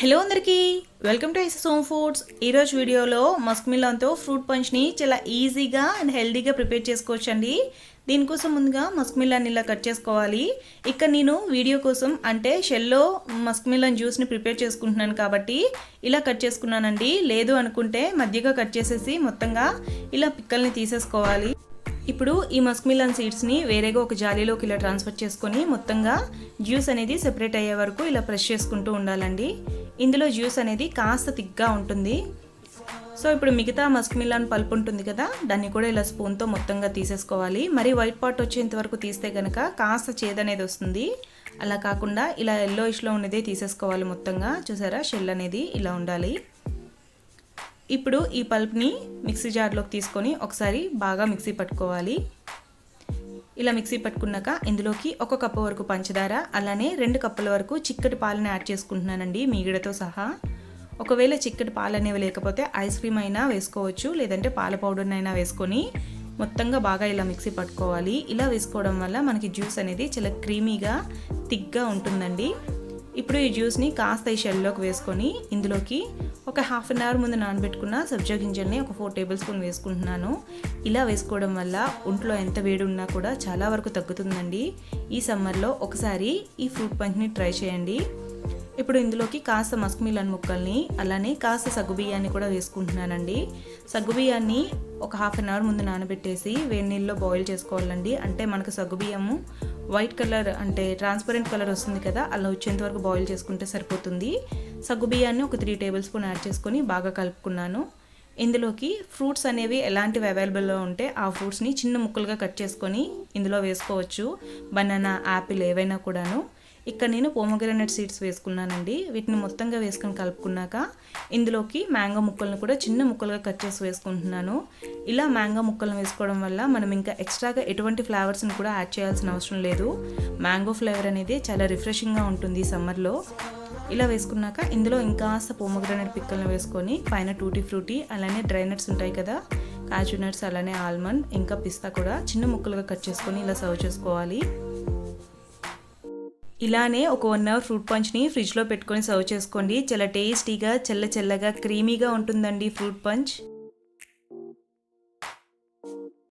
Hello అందరికీ. Welcome to ఐసెస్ home foods ఈరోజు వీడియోలో మస్క్ మిలాన్తో ఫ్రూట్ పంచ్ని చాలా ఈజీగా అండ్ హెల్దీగా ప్రిపేర్ చేసుకోవచ్చండి. దీనికోసం ముందుగా మస్క్ మిలాన్ ఇలా కట్ చేసుకోవాలి. ఇక్కడ నేను వీడియో కోసం అంటే షెల్లో మస్క్ మిలాన్ జ్యూస్ని ప్రిపేర్ చేసుకుంటున్నాను కాబట్టి ఇలా కట్ చేసుకున్నానండి. లేదు అనుకుంటే మధ్యగా కట్ చేసేసి మొత్తంగా ఇలా పిక్కల్ని తీసేసుకోవాలి. ఇప్పుడు ఈ మస్క్మిలన్ సీడ్స్ని వేరేగా ఒక జాలీలోకి ఇలా ట్రాన్స్ఫర్ చేసుకొని మొత్తంగా జ్యూస్ అనేది సెపరేట్ అయ్యే వరకు ఇలా ప్రెష్ చేసుకుంటూ ఉండాలండి. ఇందులో జ్యూస్ అనేది కాస్త థిక్గా ఉంటుంది. సో ఇప్పుడు మిగతా మస్క్ మిలాన్ పల్ప్ ఉంటుంది కదా దాన్ని కూడా ఇలా స్పూన్తో మొత్తంగా తీసేసుకోవాలి. మరి వైట్ పార్ట్ వచ్చేంత వరకు తీస్తే కనుక కాస్త చేదనేది వస్తుంది. అలా కాకుండా ఇలా ఎల్లో ఇష్లో ఉన్నదే తీసేసుకోవాలి మొత్తంగా. చూసారా? షెల్ అనేది ఇలా ఉండాలి. ఇప్పుడు ఈ పల్ప్ని మిక్సీ జార్లోకి తీసుకొని ఒకసారి బాగా మిక్సీ పట్టుకోవాలి. ఇలా మిక్సీ పట్టుకున్నాక ఇందులోకి ఒక కప్పు వరకు పంచదార అలానే రెండు కప్పుల వరకు చిక్కటి పాలని యాడ్ చేసుకుంటున్నానండి మీగడతో సహా. ఒకవేళ చిక్కటి పాలు అనేవి లేకపోతే ఐస్ క్రీమ్ అయినా వేసుకోవచ్చు లేదంటే పాల పౌడర్నైనా అయినా వేసుకొని మొత్తంగా బాగా ఇలా మిక్సీ పట్టుకోవాలి. ఇలా వేసుకోవడం వల్ల మనకి జ్యూస్ అనేది చాలా క్రీమీగా థిక్గా ఉంటుందండి. ఇప్పుడు ఈ జ్యూస్ని కాస్త ఈ షెల్లోకి వేసుకొని ఇందులోకి ఒక హాఫ్ అన్ అవర్ ముందు నానబెట్టుకున్న సబ్జా గింజల్ని ఒక ఫోర్ టేబుల్ స్పూన్ వేసుకుంటున్నాను. ఇలా వేసుకోవడం వల్ల ఒంట్లో ఎంత వేడి ఉన్నా కూడా చాలా వరకు తగ్గుతుందండి. ఈ సమ్మర్లో ఒకసారి ఈ ఫ్రూట్ పంచ్ని ట్రై చేయండి. ఇప్పుడు ఇందులోకి కాస్త మస్క్ మిలన్ ముక్కల్ని అలానే కాస్త సగ్గుబియ్యాన్ని కూడా వేసుకుంటున్నానండి. సగ్గుబియ్యాన్ని ఒక హాఫ్ అన్ అవర్ ముందు నానబెట్టేసి వేడి నీళ్ళలో బాయిల్ చేసుకోవాలండి. అంటే మనకు సగ్గుబియ్యము వైట్ కలర్ అంటే ట్రాన్స్పరెంట్ కలర్ వస్తుంది కదా అలా వచ్చేంత వరకు బాయిల్ చేసుకుంటే సరిపోతుంది. సగ్గు బియ్యాన్ని ఒక త్రీ టేబుల్ స్పూన్ యాడ్ చేసుకొని బాగా కలుపుకున్నాను. ఇందులోకి ఫ్రూట్స్ అనేవి ఎలాంటివి అవైలబుల్లో ఉంటే ఆ ఫ్రూట్స్ని చిన్న ముక్కలుగా కట్ చేసుకొని ఇందులో వేసుకోవచ్చు. బనానా యాపిల్ ఏవైనా కూడాను. ఇక్కడ నేను పోమగ్రానైట్ సీడ్స్ వేసుకున్నానండి. వీటిని మొత్తంగా వేసుకొని కలుపుకున్నాక ఇందులోకి మ్యాంగో ముక్కలను కూడా చిన్న ముక్కలుగా కట్ చేసి వేసుకుంటున్నాను. ఇలా మ్యాంగో ముక్కలను వేసుకోవడం వల్ల మనం ఇంకా ఎక్స్ట్రాగా ఎటువంటి ఫ్లేవర్స్ని కూడా యాడ్ చేయాల్సిన అవసరం లేదు. మ్యాంగో ఫ్లేవర్ అనేది చాలా రిఫ్రెషింగ్గా ఉంటుంది సమ్మర్లో ఇలా వేసుకున్నాక ఇందులో ఇంకాస్త పోమగ్రానైట్ పిక్కలను వేసుకొని పైన టూటీ ఫ్రూటీ అలానే డ్రై నట్స్ ఉంటాయి కదా కాజు నట్స్ అలానే ఆల్మండ్ ఇంకా పిస్తా కూడా చిన్న ముక్కలుగా కట్ చేసుకొని ఇలా సర్వ్ చేసుకోవాలి. ఇలానే ఒక వన్ అవర్ ఫ్రూట్ పంచ్ని ఫ్రిడ్జ్లో పెట్టుకొని సర్వ్ చేసుకోండి. చాలా టేస్టీగా చల్ల చల్లగా క్రీమీగా ఉంటుందండి ఫ్రూట్ పంచ్